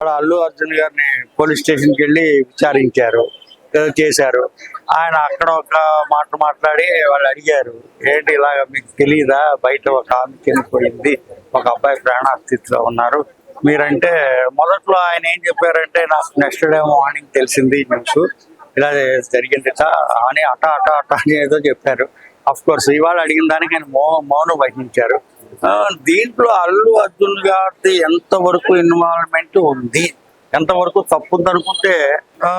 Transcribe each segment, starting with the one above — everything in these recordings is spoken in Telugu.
అక్కడ అల్లు అర్జున్ గారిని పోలీస్ స్టేషన్కి వెళ్ళి విచారించారు ఏదో చేశారు. ఆయన అక్కడ ఒక మాట మాట్లాడి వాళ్ళు అడిగారు ఏంటి ఇలాగ మీకు తెలియదా బయట ఒక ఆమె చనిపోయింది ఒక అబ్బాయి ప్రాణాస్థితిలో ఉన్నారు. మీరంటే మొదట్లో ఆయన ఏం చెప్పారంటే నాకు నెక్స్ట్ డే మార్నింగ్ తెలిసింది న్యూస్. ఇలా జరిగింది అని అట అట అట అని ఏదో చెప్పారు. అఫ్ కోర్స్ ఇవాళ అడిగిన దానికి ఆయన మౌ మౌనం వహించారు. దీంట్లో అల్లు అర్జున్ గారిది ఎంతవరకు ఇన్వాల్వ్మెంట్ ఉంది? ఎంతవరకు తప్పుంది అనుకుంటే ఆ,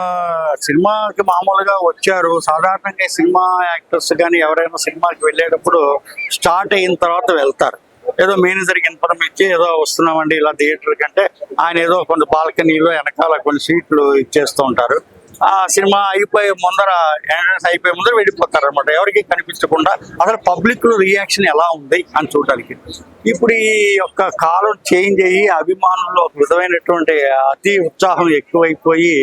సినిమాకి మామూలుగా వచ్చారు. సాధారణంగా సినిమా యాక్టర్స్ కానీ ఎవరైనా సినిమాకి వెళ్ళేటప్పుడు స్టార్ట్ అయిన తర్వాత వెళ్తారు. ఏదో మేనేజర్కి ఇన్ఫర్మ్ ఇచ్చి ఏదో వస్తున్నామండి ఇలా థియేటర్ కంటే ఆయన ఏదో కొన్ని బాల్కనీలో వెనకాల కొన్ని సీట్లు ఇచ్చేస్తూ ఉంటారు. ఆ సినిమా అయిపోయే ముందర ఎంట్రన్స్ అయిపోయే ముందర వెళ్ళిపోతారు అనమాట ఎవరికి కనిపించకుండా అసలు పబ్లిక్లో రియాక్షన్ ఎలా ఉంది అని చూడటానికి. ఇప్పుడు ఈ యొక్క కాలం చేంజ్ అయ్యి అభిమానుల్లో ఒక విధమైనటువంటి అతి ఉత్సాహం ఎక్కువైపోయి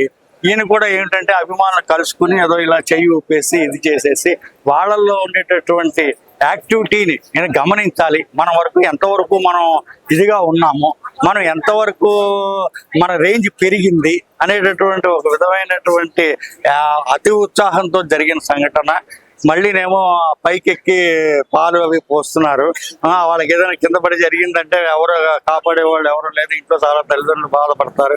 ఈయన కూడా ఏంటంటే అభిమానులు కలుసుకుని ఏదో ఇలా చేయి ఊపేసి ఇది చేసేసి వాళ్ళల్లో ఉండేటటువంటి యాక్టివిటీని నేను గమనించాలి. మన వరకు ఎంతవరకు మనం ఇదిగా ఉన్నాము మనం ఎంతవరకు మన రేంజ్ పెరిగింది అనేటటువంటి ఒక విధమైనటువంటి అతి ఉత్సాహంతో జరిగిన సంఘటన. మళ్ళీనేమో పైకెక్కి పాలు అవి పోస్తున్నారు. వాళ్ళకి ఏదైనా కింద పడి జరిగిందంటే ఎవరు కాపాడే వాళ్ళు ఎవరు లేదు ఇంట్లో చాలా తల్లిదండ్రులు బాధపడతారు.